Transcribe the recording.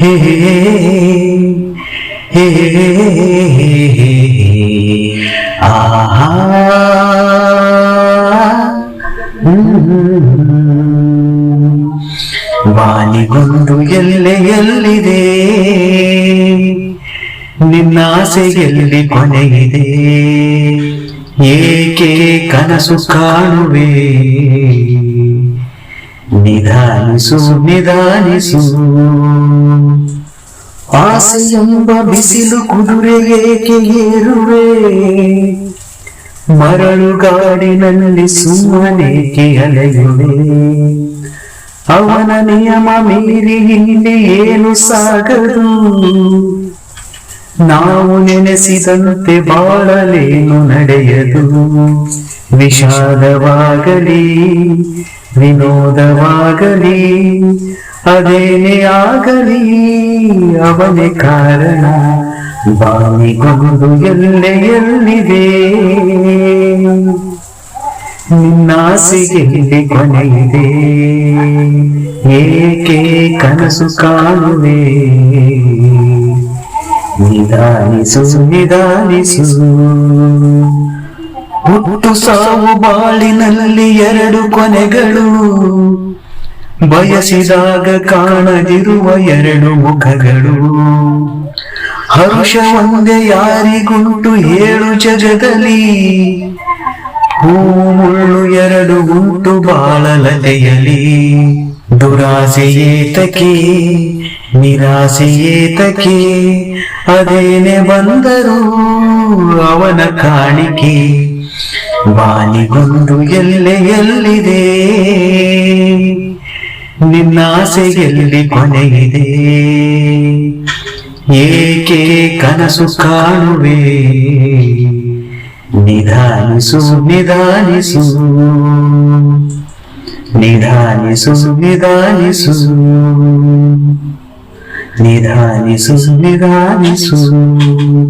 ಹೇ ಹೇ ಆಹಾ ಹ್ಮ್. ವಾನಿಗೊಂದು ಎಲ್ಲೆ ಎಲ್ಲಿದೆ? ನಿನ್ನಾಸೆಯಲ್ಲಿ ಕೊನೆಗಿದೆ ಏಕೆ ಕನಸು ಕಾಣುವೆ? ನಿಧಾನಿಸು ನಿಧಾನಿಸು. ಆಸೆ ಎಂಬ ಬಿಸಿಲು ಕುದುರೆ ಏಕೆ ಏರುವೆ? ಮರಳುಗಾಡಿನಲ್ಲಿ ಸುಮ್ಮನೇಕೆ ಅಲೆಯುವೆ? ಅವನ ನಿಯಮ ಮೀರಿ ಇಲ್ಲಿ ಏನು ಸಾಗದು? ನಾವು ನೆನೆಸಿದಂತೆ ಬಾಳಲೇನು ನಡೆಯದು? ವಿಷಾದವಾಗಲಿ, ವಿನೋದವಾಗಲಿ ಅದೇನೇ ಆಗಲಿ, ಅವನೇ ಕಾರಣ. ಬಾನಿಗೊಂದು ಎಲ್ಲೆ ಎಲ್ಲಿದೆ? ನಿನ್ನಾಸೆಗೆ ಕೊನೆಯಿದೆ ಏಕೆ ಕನಸು ಕಾಣುವೆ? ನಿಧಾನಿಸು ನಿಧಾನಿಸು. ಹುಟ್ಟು ಸಾವು ಬಾಳಿನಲ್ಲಿ ಎರಡು ಕೊನೆಗಳು. ಬಯಸಿದಾಗ ಕಾಣದಿರುವ ಎರಡು ಮುಖಗಳು. ಹರುಷ ಒಂದೇ ಯಾರಿಗುಂಟು ಏಳು ಜಗದಲ್ಲಿ. ಹೂ ಮುಳ್ಳು ಎರಡು ಉಂಟು ಬಾಳಲತೆಯಲಿ ದುರಾಸೆಯೇತಕೆ ನಿರಾಸೆಯೇತಕೆ ಅದೇನೆ ಬಂದರೂ ಅವನ ಕಾಣಿಕೆ. ಬಾಲಿಗೊಂದು ಎಲ್ಲೆ ಎಲ್ಲಿದೆ ನಿನ್ನಾಸೆಯಲ್ಲಿ ಕೊನೆಯಿದೆ ಏಕೆ ಕನಸು ಕಾಣುವೆ ನಿಧಾನಿಸು ನಿಧಾನಿಸು ನಿಧಾನಿಸು ನಿಧಾನಿಸು ನಿಧಾನಿಸು ನಿಧಾನಿಸು